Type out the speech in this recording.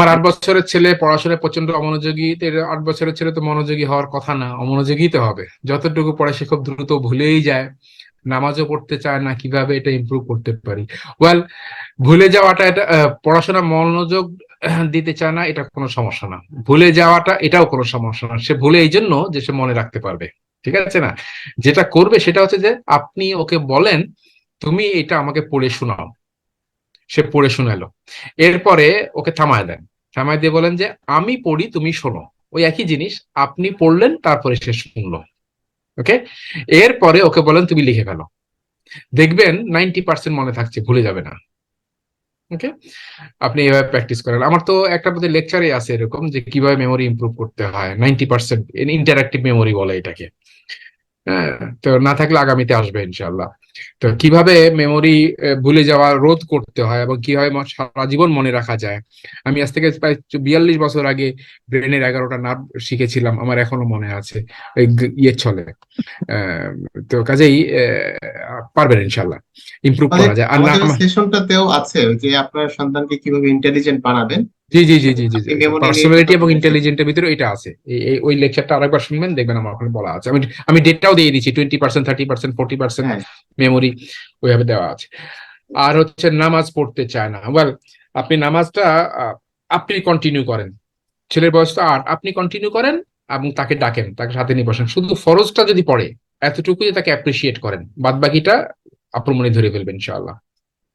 আমার আট বছরের ছেলে পড়াশোনায় প্রচণ্ড অমনোযোগী আট বছরের ছেলে তো মনোযোগী হওয়ার কথা না, অমনোযোগী তো হবে। যতটুকু পড়ে সে খুব দ্রুত ভুলেই যায়। নামাজও পড়তে চায় না, কীভাবে এটা ইমপ্রুভ করতে পারি? ওয়েল ভুলে যাওয়াটা এটা পড়াশোনা মনোযোগ দিতে চায় না, এটা কোনো সমস্যা না। ভুলে যাওয়াটা, এটাও কোনো সমস্যা না। সে ভুলে এই জন্য যে সে মনে রাখতে পারবে। ঠিক আছে না? যেটা করবে সেটা হচ্ছে যে, আপনি ওকে বলেন, তুমি এটা আমাকে পড়ে শোনাও। সে পড়ে শোনালো। এরপরে ওকে থামায় দেন। থামায় দিয়ে বলেন যে, আমি পড়ি, তুমি শোনো। ওই একই জিনিস, আপনি পড়লেন, তারপরে সে শুনলো। ওকে? এরপরে ওকে বলেন, তুমি লিখে ফেলো। দেখবেন নাইনটি পার্সেন্ট মনে থাকছে, ভুলে যাবে না। ওকে? আপনি এভাবে প্র্যাকটিস করেন। আমার তো একটা বোধহয় লেকচারে আছে এরকম যে, কীভাবে মেমোরি ইমপ্রুভ করতে হয়। নাইনটি পার্সেন্ট ইন্টারাক্টিভ মেমোরি বলে এটাকে। হ্যাঁ। তো না থাকলে আগামীতে আসবে ইনশাল্লাহ তো কীভাবে মেমোরি ভুলে যাওয়া রোধ করতে হয় এবং কীভাবে সারা জীবন মনে রাখা যায়? আমি আজ থেকে প্রায় বিয়াল্লিশ বছর আগে ব্রেনের এগারোটা নার্ভ শিখেছিলাম আমার এখনও মনে আছে। ওই ইয়ে চলে আহ, তো কাজেই আহ, পারবেন ইনশাল্লাহ ইমপ্রুভ করা যায়। আর সেশনটাতেও আছে যে আপনার সন্তানকে কীভাবে ইন্টেলিজেন্ট বানাবেন জি জি জি জি জি আপনি পার্সোনালিটি এবং ইন্টেলিজেন্টের ভিতরে এটা আছে। এই- ওই লেকচারটা আরেকবার শুনবেন দেখবেন আমার ওখানে বলা আছে। আমি আমি ডেটটাও দিয়ে দিচ্ছি twenty percent thirty percent forty percent memory ওইভাবে দেওয়া আছে। আর হচ্ছে নামাজ পড়তে চায় না। ওয়েল আপনি নামাজটা আপনি কন্টিনিউ করেন। ছেলের বয়স তো আট আপনি কন্টিনিউ করেন এবং তাকে ডাকেন তাকে সাথে নিয়ে বসেন। শুধু ফরজটা যদি পড়ে এতটুকুই তাকে অ্যাপ্রিসিয়েট করেন। বাদ বাকিটা আক্রমণে ধরে ফেলবেন ইনশাআল্লাহ।